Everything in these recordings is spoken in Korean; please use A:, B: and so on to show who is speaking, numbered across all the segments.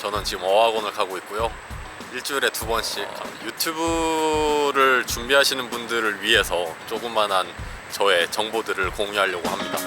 A: 저는 지금 어학원을 가고 있고요. 일주일에 두 번씩 유튜브를 준비하시는 분들을 위해서 조그만한 저의 정보들을 공유하려고 합니다.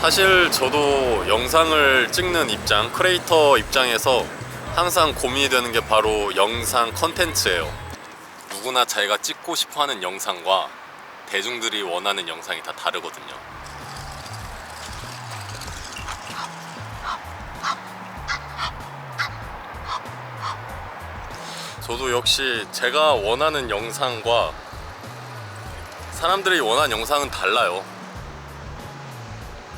A: 사실 저도 영상을 찍는 입장, 크리에이터 입장에서 항상 고민이 되는 게 바로 영상 컨텐츠예요. 누구나 자기가 찍고 싶어 하는 영상과 대중들이 원하는 영상이 다 다르거든요. 저도 역시 제가 원하는 영상과 사람들이 원하는 영상은 달라요.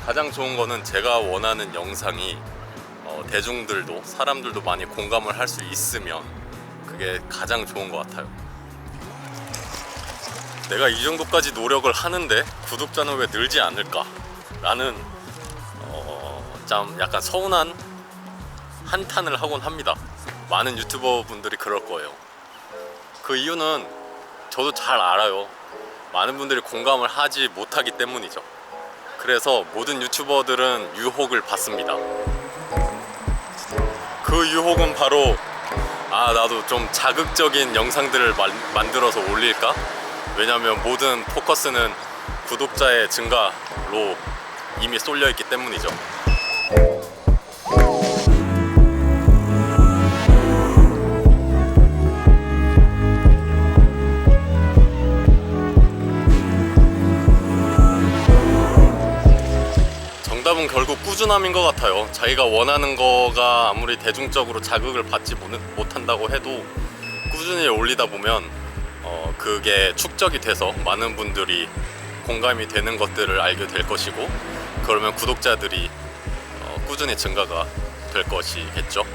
A: 가장 좋은 거는 제가 원하는 영상이 어, 대중들도 사람들도 많이 공감을 할 수 있으면 그게 가장 좋은 것 같아요. 내가 이 정도까지 노력을 하는데 구독자는 왜 늘지 않을까? 라는 어, 참 약간 서운한 한탄을 하곤 합니다. 많은 유튜버 분들이 그럴 거예요. 그 이유는 저도 잘 알아요. 많은 분들이 공감을 하지 못하기 때문이죠. 그래서 모든 유튜버들은 유혹을 받습니다. 그 유혹은 바로 아 나도 좀 자극적인 영상들을 만, 만들어서 올릴까? 왜냐하면 모든 포커스는 구독자의 증가로 이미 쏠려 있기 때문이죠. 정답은 결국 꾸준함인 것 같아요. 자기가 원하는 거가 아무리 대중적으로 자극을 받지 못- 못한다고 해도 꾸준히 올리다 보면 어, 그게 축적이 돼서 많은 분들이 공감이 되는 것들을 알게 될 것이고 그러면 구독자들이 어, 꾸준히 증가가 될 것이겠죠.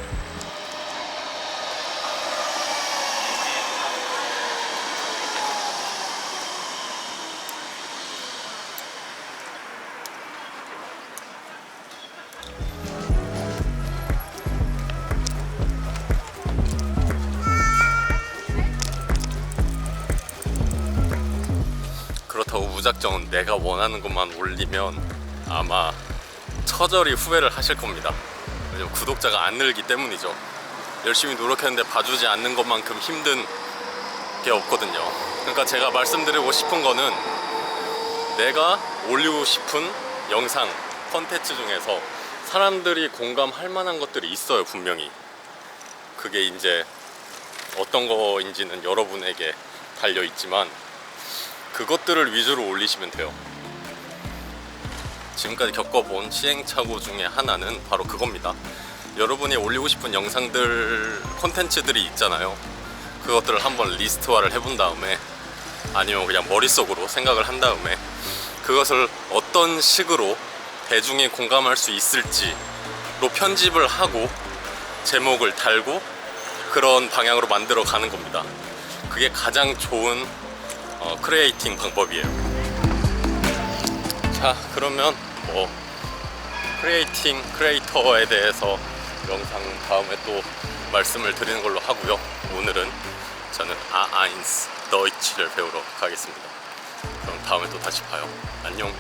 A: 무작정 내가 원하는 것만 올리면 아마 처절히 후회를 하실 겁니다. 왜냐면 구독자가 안 늘기 때문이죠. 열심히 노력했는데 봐주지 않는 것만큼 힘든 게 없거든요. 그러니까 제가 말씀드리고 싶은 거는 내가 올리고 싶은 영상, 컨텐츠 중에서 사람들이 공감할 만한 것들이 있어요, 분명히. 그게 이제 어떤 거인지는 여러분에게 달려 있지만 그것들을 위주로 올리시면 돼요. 지금까지 겪어본 시행착오 중에 하나는 바로 그겁니다. 여러분이 올리고 싶은 영상들, 콘텐츠들이 있잖아요. 그것들을 한번 리스트화를 해본 다음에 아니면 그냥 머릿속으로 생각을 한 다음에 그것을 어떤 식으로 대중이 공감할 수 있을지로 편집을 하고 제목을 달고 그런 방향으로 만들어 가는 겁니다. 그게 가장 좋은 어, 크리에이팅 방법이에요. 자, 그러면 뭐 크리에이팅 크리에이터에 대해서 영상 다음에 또 말씀을 드리는 걸로 하고요. 오늘은 저는 아아인스 더이치를 배우러 가겠습니다. 그럼 다음에 또 다시 봐요. 안녕.